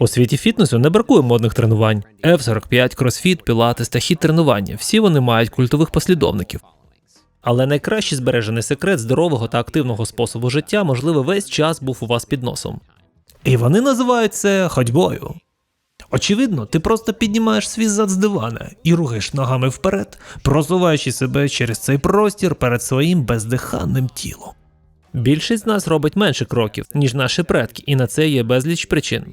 У світі фітнесу не бракує модних тренувань. F45, кросфіт, пілатес та хіт тренування. Всі вони мають культових послідовників. Але найкращий збережений секрет здорового та активного способу життя, можливо, весь час був у вас під носом. І вони називають це ходьбою. Очевидно, ти просто піднімаєш свій зад з дивана і рухаєш ногами вперед, просуваючи себе через цей простір перед своїм бездиханним тілом. Більшість з нас робить менше кроків, ніж наші предки, і на це є безліч причин.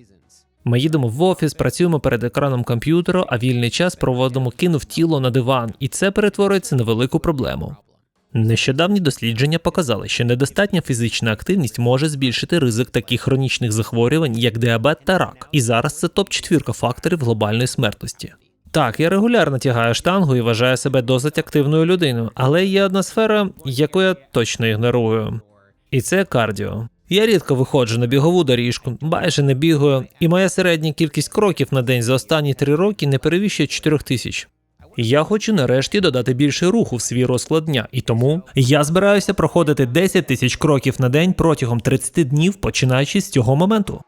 Ми їдемо в офіс, працюємо перед екраном комп'ютера, а вільний час проводимо кинув тіло на диван, і це перетворюється на велику проблему. Нещодавні дослідження показали, що недостатня фізична активність може збільшити ризик таких хронічних захворювань, як діабет та рак. І зараз це топ-четвірка факторів глобальної смертності. Так, я регулярно тягаю штангу і вважаю себе досить активною людиною, але є одна сфера, яку я точно ігнорую. І це кардіо. Я рідко виходжу на бігову доріжку, майже не бігаю, і моя середня кількість кроків на день за останні три роки не перевищує 4 тисяч. Я хочу нарешті додати більше руху в свій розклад дня, і тому я збираюся проходити 10 тисяч кроків на день протягом 30 днів, починаючи з цього моменту.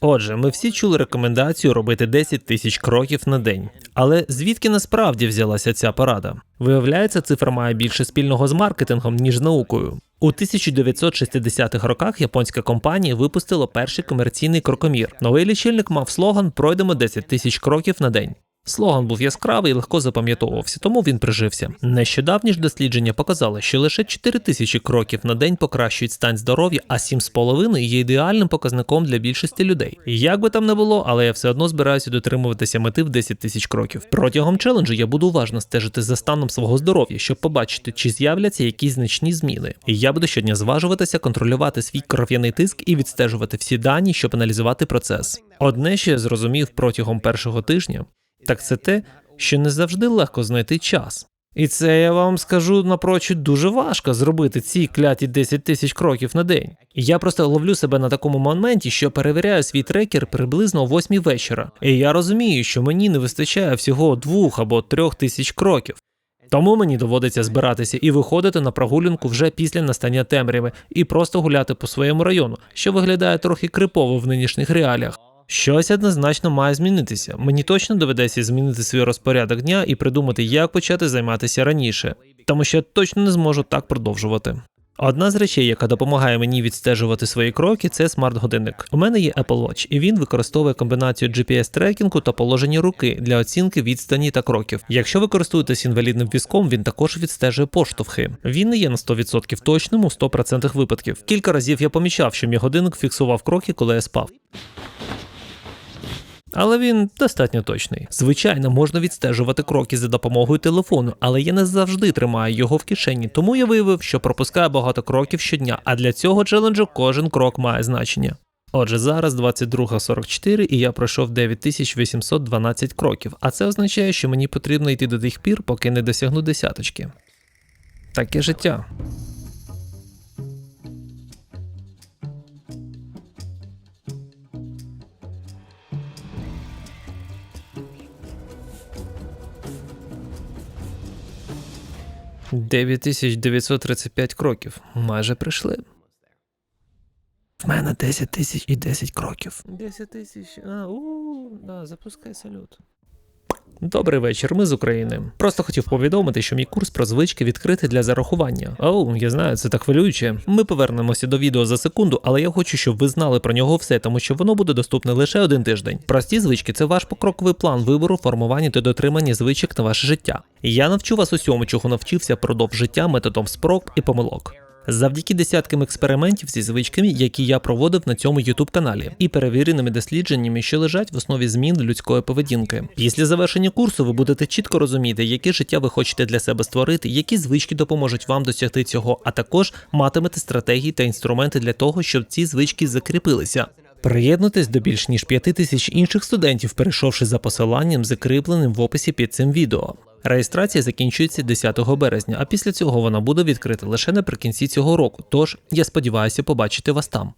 Отже, ми всі чули рекомендацію робити 10 тисяч кроків на день. Але звідки насправді взялася ця порада? Виявляється, цифра має більше спільного з маркетингом, ніж з наукою. У 1960-х роках японська компанія випустила перший комерційний крокомір. Новий лічильник мав слоган Пройдемо 10 тисяч кроків на день. Слоган був яскравий і легко запам'ятовувався, тому він прижився. Нещодавні ж дослідження показали, що лише 4 тисячі кроків на день покращують стан здоров'я, а 7,5 є ідеальним показником для більшості людей. Як би там не було, але я все одно збираюся дотримуватися мети в 10 тисяч кроків. Протягом челенджу я буду уважно стежити за станом свого здоров'я, щоб побачити, чи з'являться якісь значні зміни. І я буду щодня зважуватися, контролювати свій кров'яний тиск і відстежувати всі дані, щоб аналізувати процес. Одне, що я зрозумів протягом першого тижня так це те, що не завжди легко знайти час. І це я вам скажу напрочуд дуже важко зробити ці кляті 10 тисяч кроків на день. Я просто ловлю себе на такому моменті, що перевіряю свій трекер приблизно о 8 вечора. І я розумію, що мені не вистачає всього двох або трьох тисяч кроків. Тому мені доводиться збиратися і виходити на прогулянку вже після настання темряви і просто гуляти по своєму району, що виглядає трохи крипово в нинішніх реаліях. Щось однозначно має змінитися. Мені точно доведеться змінити свій розпорядок дня і придумати, як почати займатися раніше, тому що я точно не зможу так продовжувати. Одна з речей, яка допомагає мені відстежувати свої кроки, це смарт-годинник. У мене є Apple Watch, і він використовує комбінацію GPS-трекінгу та положення руки для оцінки відстані та кроків. Якщо ви користуєтесь інвалідним візком, він також відстежує поштовхи. Він не є на 100% точним у 100% випадків. Кілька разів я помічав, що мій годинник фіксував кроки, коли я спав. Але він достатньо точний. Звичайно, можна відстежувати кроки за допомогою телефону, але я не завжди тримаю його в кишені, тому я виявив, що пропускаю багато кроків щодня, а для цього челенджу кожен крок має значення. Отже, зараз 22.44 і я пройшов 9812 кроків, а це означає, що мені потрібно йти до тих пір, поки не досягну десяточки. Таке життя. Дев'ять тисяч 935 кроків. Майже прийшли. В мене 10 тисяч і 10 кроків. 10 тисяч. А, у, да, запускай салют. Добрий вечір, ми з України. Просто хотів повідомити, що мій курс про звички відкритий для зарахування. Оу, я знаю, це так хвилююче. Ми повернемося до відео за секунду, але я хочу, щоб ви знали про нього все, тому що воно буде доступне лише один тиждень. Прості звички це ваш покроковий план вибору, формування та дотримання звичок на ваше життя. Я навчу вас усьому, чого навчився продовж життя методом спроб і помилок. Завдяки десяткам експериментів зі звичками, які я проводив на цьому youtube каналі, і перевіреними дослідженнями, що лежать в основі змін людської поведінки. Після завершення курсу ви будете чітко розуміти, яке життя ви хочете для себе створити, які звички допоможуть вам досягти цього, а також матимете стратегії та інструменти для того, щоб ці звички закріпилися. Приєднуйтесь до більш ніж п'яти тисяч інших студентів, перейшовши за посиланням, закріпленим в описі під цим відео. Реєстрація закінчується 10 березня, а після цього вона буде відкрита лише наприкінці цього року. Тож я сподіваюся побачити вас там.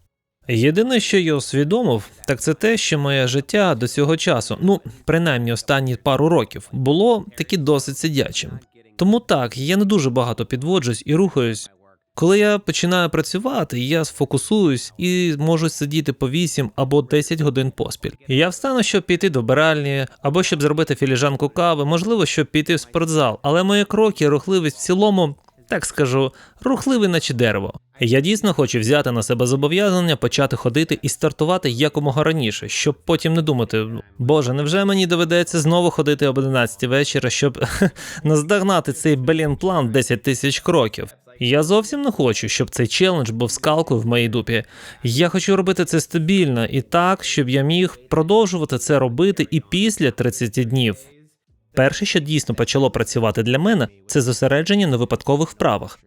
Єдине, що я усвідомив, так це те, що моє життя до цього часу, ну принаймні останні пару років, було таки досить сидячим. Тому так, я не дуже багато підводжусь і рухаюсь Коли я починаю працювати, я сфокусуюсь і можу сидіти по 8 або 10 годин поспіль. Я встану, щоб піти до биральні, або щоб зробити філіжанку кави, можливо, щоб піти в спортзал. Але мої кроки, рухливість в цілому, так скажу, рухливий, наче дерево. Я дійсно хочу взяти на себе зобов'язання почати ходити і стартувати якомога раніше, щоб потім не думати, боже, невже мені доведеться знову ходити об 11 вечора, щоб наздогнати цей блін план 10 тисяч кроків. Я зовсім не хочу, щоб цей челендж був скалкою в моїй дупі. Я хочу робити це стабільно і так, щоб я міг продовжувати це робити і після 30 днів. Перше, що дійсно почало працювати для мене, це зосередження на випадкових вправах.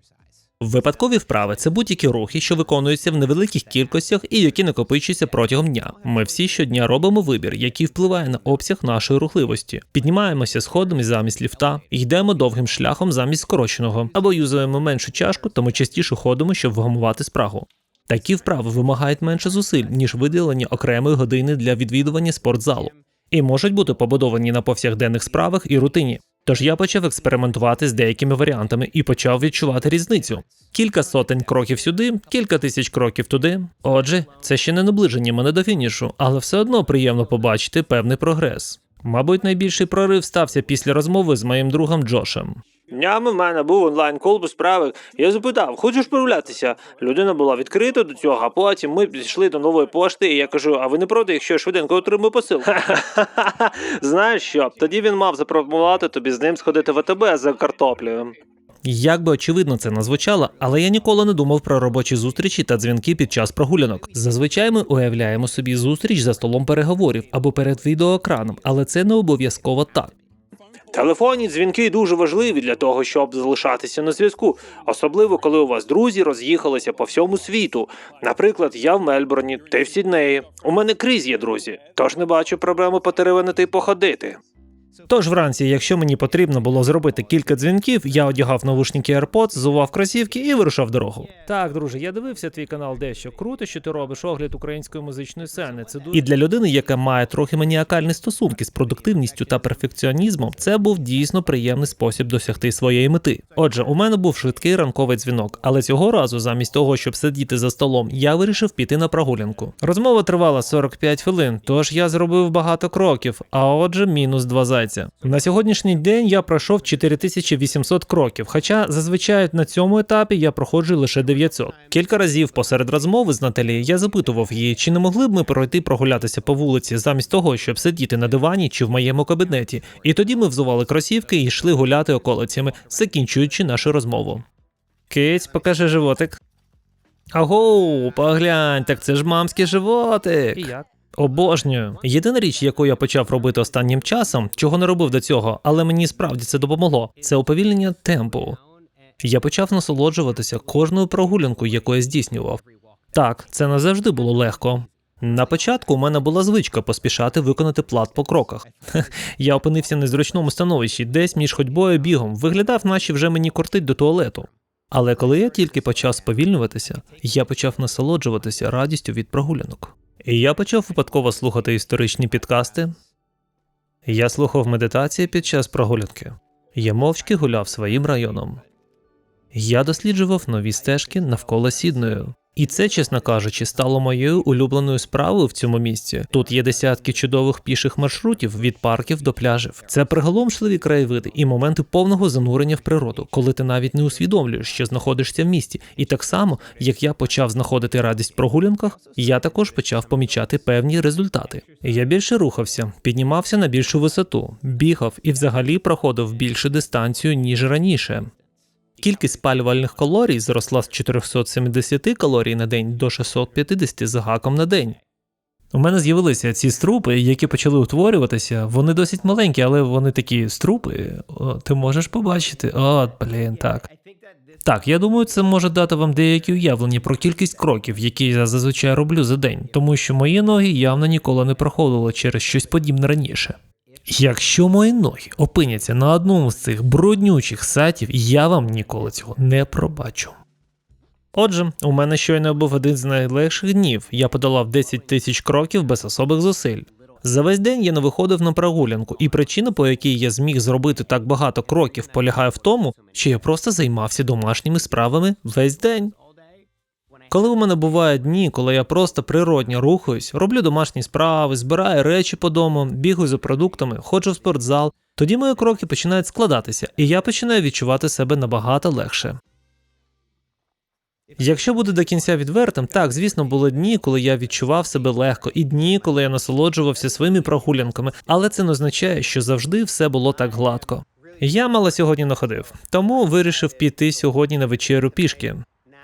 Випадкові вправи це будь-які рухи, що виконуються в невеликих кількостях і які накопичуються протягом дня. Ми всі щодня робимо вибір, який впливає на обсяг нашої рухливості. Піднімаємося сходами замість ліфта, йдемо довгим шляхом замість скороченого, або юзаємо меншу чашку, то ми частіше ходимо, щоб вгамувати спрагу. Такі вправи вимагають менше зусиль, ніж виділення окремої години для відвідування спортзалу, і можуть бути побудовані на повсякденних справах і рутині. Тож я почав експериментувати з деякими варіантами і почав відчувати різницю. Кілька сотень кроків сюди, кілька тисяч кроків туди. Отже, це ще не наближення мене до фінішу, але все одно приємно побачити певний прогрес. Мабуть, найбільший прорив стався після розмови з моїм другом Джошем. Днями в мене був онлайн-кол без справи. Я запитав, хочеш прогулятися? Людина була відкрита до цього, а потім ми пішли до нової пошти, і я кажу: а ви не проти, якщо я швиденько отримую посилку? Знаєш що? Тоді він мав запропонувати тобі з ним сходити в АТБ за картоплею. Як би очевидно це не звучало, але я ніколи не думав про робочі зустрічі та дзвінки під час прогулянок. Зазвичай ми уявляємо собі зустріч за столом переговорів або перед відеоекраном, але це не обов'язково так. Телефонні дзвінки дуже важливі для того, щоб залишатися на зв'язку, особливо коли у вас друзі роз'їхалися по всьому світу. Наприклад, я в Мельбурні, ти в Сіднеї. У мене криз є друзі, тож не бачу проблеми потеревенити і походити. Тож вранці, якщо мені потрібно було зробити кілька дзвінків, я одягав навушники AirPods, зував кросівки і вирушав дорогу. Так, друже, я дивився твій канал дещо. Круто, що ти робиш огляд української музичної сцени. Це дуже і для людини, яка має трохи маніакальні стосунки з продуктивністю та перфекціонізмом, це був дійсно приємний спосіб досягти своєї мети. Отже, у мене був швидкий ранковий дзвінок, але цього разу, замість того, щоб сидіти за столом, я вирішив піти на прогулянку. Розмова тривала 45 хвилин, тож я зробив багато кроків, а отже, мінус два зайця. На сьогоднішній день я пройшов 4800 кроків, хоча зазвичай на цьому етапі я проходжу лише 900. Кілька разів посеред розмови з Наталі я запитував її, чи не могли б ми пройти прогулятися по вулиці замість того, щоб сидіти на дивані чи в моєму кабінеті. І тоді ми взували кросівки і йшли гуляти околицями, закінчуючи нашу розмову. Киць, покажи животик. Агоу, поглянь, так це ж мамський животик. І як? Обожнюю. Єдина річ, яку я почав робити останнім часом, чого не робив до цього, але мені справді це допомогло, це уповільнення темпу. Я почав насолоджуватися кожною прогулянкою, яку я здійснював. Так, це не завжди було легко. На початку у мене була звичка поспішати виконати плат по кроках. Я опинився в незручному становищі, десь між ходьбою і бігом, виглядав, наче вже мені кортить до туалету. Але коли я тільки почав сповільнюватися, я почав насолоджуватися радістю від прогулянок. Я почав випадково слухати історичні підкасти. Я слухав медитації під час прогулянки. Я мовчки гуляв своїм районом. Я досліджував нові стежки навколо Сідною. І це, чесно кажучи, стало моєю улюбленою справою в цьому місці. Тут є десятки чудових піших маршрутів від парків до пляжів. Це приголомшливі краєвиди і моменти повного занурення в природу, коли ти навіть не усвідомлюєш, що знаходишся в місті. І так само, як я почав знаходити радість в прогулянках, я також почав помічати певні результати. Я більше рухався, піднімався на більшу висоту, бігав і взагалі проходив більшу дистанцію ніж раніше. Кількість спалювальних калорій зросла з 470 калорій на день до 650 з гаком на день. У мене з'явилися ці струпи, які почали утворюватися. Вони досить маленькі, але вони такі струпи. О, ти можеш побачити. От, блін, так. Так, я думаю, це може дати вам деякі уявлення про кількість кроків, які я зазвичай роблю за день, тому що мої ноги явно ніколи не проходили через щось подібне раніше. Якщо мої ноги опиняться на одному з цих бруднючих сайтів, я вам ніколи цього не пробачу. Отже, у мене щойно був один з найлегших днів. Я подолав 10 тисяч кроків без особих зусиль. За весь день я не виходив на прогулянку, і причина, по якій я зміг зробити так багато кроків, полягає в тому, що я просто займався домашніми справами весь день. Коли у мене бувають дні, коли я просто природньо рухаюсь, роблю домашні справи, збираю речі по дому, бігаю за продуктами, ходжу в спортзал, тоді мої кроки починають складатися, і я починаю відчувати себе набагато легше. Якщо бути до кінця відвертим, так, звісно, були дні, коли я відчував себе легко, і дні, коли я насолоджувався своїми прогулянками, але це не означає, що завжди все було так гладко. Я мало сьогодні не ходив, тому вирішив піти сьогодні на вечерю пішки.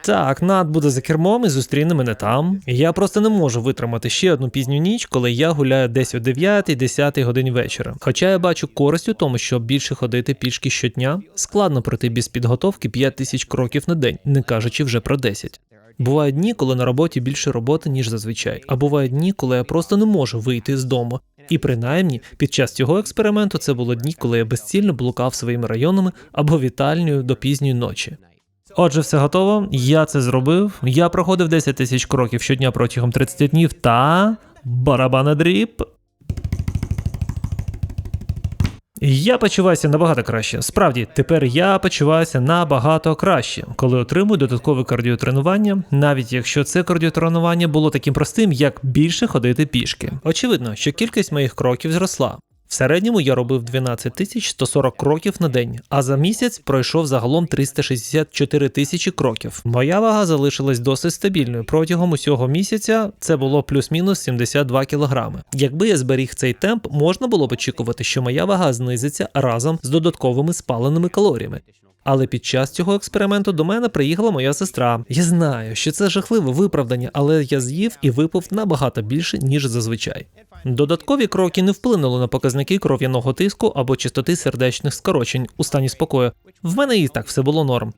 Так, Над буде за кермом і зустріне мене там. Я просто не можу витримати ще одну пізню ніч, коли я гуляю десь о 9-10 годині вечора. Хоча я бачу користь у тому, щоб більше ходити пішки щодня, складно пройти без підготовки 5 тисяч кроків на день, не кажучи вже про 10. Бувають дні, коли на роботі більше роботи, ніж зазвичай, а бувають дні, коли я просто не можу вийти з дому. І принаймні під час цього експерименту це було дні, коли я безцільно блукав своїми районами або вітальнею до пізньої ночі. Отже, все готово. Я це зробив. Я проходив 10 тисяч кроків щодня протягом 30 днів та барабана дріб. Я почуваюся набагато краще. Справді, тепер я почуваюся набагато краще, коли отримую додаткове кардіотренування, навіть якщо це кардіотренування було таким простим, як більше ходити пішки. Очевидно, що кількість моїх кроків зросла. Середньому я робив 12 тисяч 140 кроків на день, а за місяць пройшов загалом 364 тисячі кроків. Моя вага залишилась досить стабільною. Протягом усього місяця це було плюс-мінус 72 кілограми. Якби я зберіг цей темп, можна було б очікувати, що моя вага знизиться разом з додатковими спаленими калоріями. Але під час цього експерименту до мене приїхала моя сестра. Я знаю, що це жахливе виправдання, але я з'їв і випив набагато більше, ніж зазвичай. Додаткові кроки не вплинули на показники кров'яного тиску або частоти сердечних скорочень у стані спокою. В мене і так все було норм.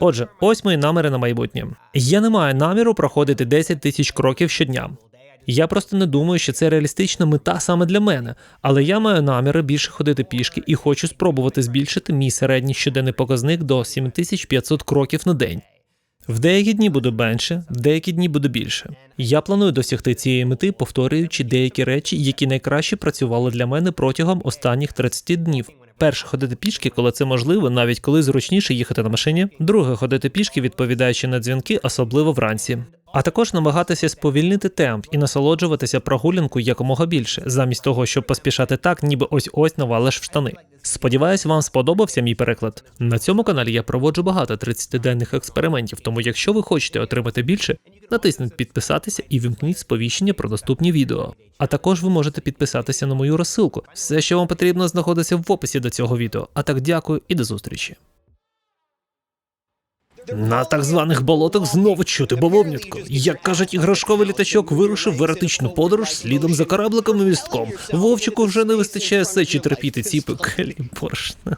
Отже, ось мої наміри на майбутнє. Я не маю наміру проходити 10 тисяч кроків щодня. Я просто не думаю, що це реалістична мета саме для мене, але я маю наміри більше ходити пішки і хочу спробувати збільшити мій середній щоденний показник до 7500 кроків на день. В деякі дні буде менше, в деякі дні буде більше. Я планую досягти цієї мети, повторюючи деякі речі, які найкраще працювали для мене протягом останніх 30 днів. Перше ходити пішки, коли це можливо, навіть коли зручніше їхати на машині. Друге ходити пішки, відповідаючи на дзвінки, особливо вранці. А також намагатися сповільнити темп і насолоджуватися прогулянкою якомога більше, замість того, щоб поспішати так, ніби ось ось навалиш в штани. Сподіваюсь, вам сподобався мій переклад. На цьому каналі я проводжу багато 30-денних експериментів, тому якщо ви хочете отримати більше, натисніть підписатися і вімкніть сповіщення про доступні відео. А також ви можете підписатися на мою розсилку. Все, що вам потрібно, знаходиться в описі до цього відео. А так дякую і до зустрічі. На так званих болотах знову чути бавовнятко. Як кажуть, іграшковий літачок вирушив в еротичну подорож слідом за корабликом і містком. Вовчику вже не вистачає сечі терпіти ці пекелі поршни.